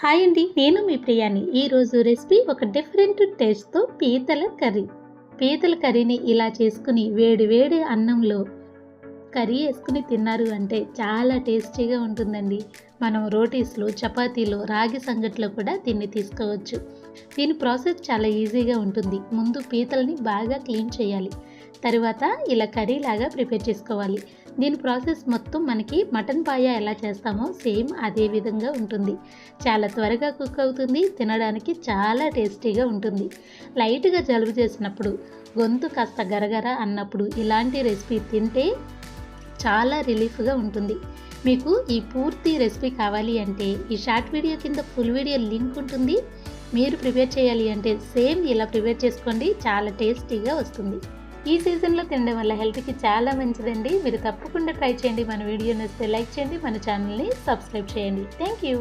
Hi అండి నేను మీ ప్రియాని. ఈరోజు రెసిపీ ఒక డిఫరెంట్ టేస్ట్తో పీతల కర్రీ. పీతల కర్రీని ఇలా చేసుకుని వేడి వేడి అన్నంలో కర్రీ వేసుకుని తిన్నారు అంటే చాలా టేస్టీగా ఉంటుందండి. మనం రోటీస్లో చపాతీలో రాగి సంగట్లో కూడా దీన్ని తీసుకోవచ్చు. దీని ప్రాసెస్ చాలా ఈజీగా ఉంటుంది. ముందు పీతల్ని బాగా క్లీన్ చేయాలి. తర్వాత ఇలా కర్రీ లాగా ప్రిపేర్ చేసుకోవాలి. దీని ప్రాసెస్ మొత్తం మనకి మటన్ పాయ ఎలా చేస్తామో సేమ్ అదే విధంగా ఉంటుంది. చాలా త్వరగా కుక్ అవుతుంది తినడానికి చాలా టేస్టీగా ఉంటుంది. లైట్గా జలుబు చేసినప్పుడు గొంతు కాస్త గరగర అన్నప్పుడు ఇలాంటి రెసిపీ తింటే చాలా రిలీఫ్గా ఉంటుంది. మీకు ఈ పూర్తి రెసిపీ కావాలి అంటే ఈ షార్ట్ వీడియో కింద ఫుల్ వీడియో లింక్ ఉంటుంది. మీరు ప్రిపేర్ చేయాలి అంటే సేమ్ ఇలా ప్రిపేర్ చేసుకోండి. చాలా టేస్టీగా వస్తుంది. ఈ సీజన్లో తినడం వల్ల హెల్త్కి చాలా మంచిదండి. మీరు తప్పకుండా ట్రై చేయండి. మన వీడియో నచ్చితే లైక్ చేయండి. మన ఛానల్ని సబ్స్క్రైబ్ చేయండి. Thank you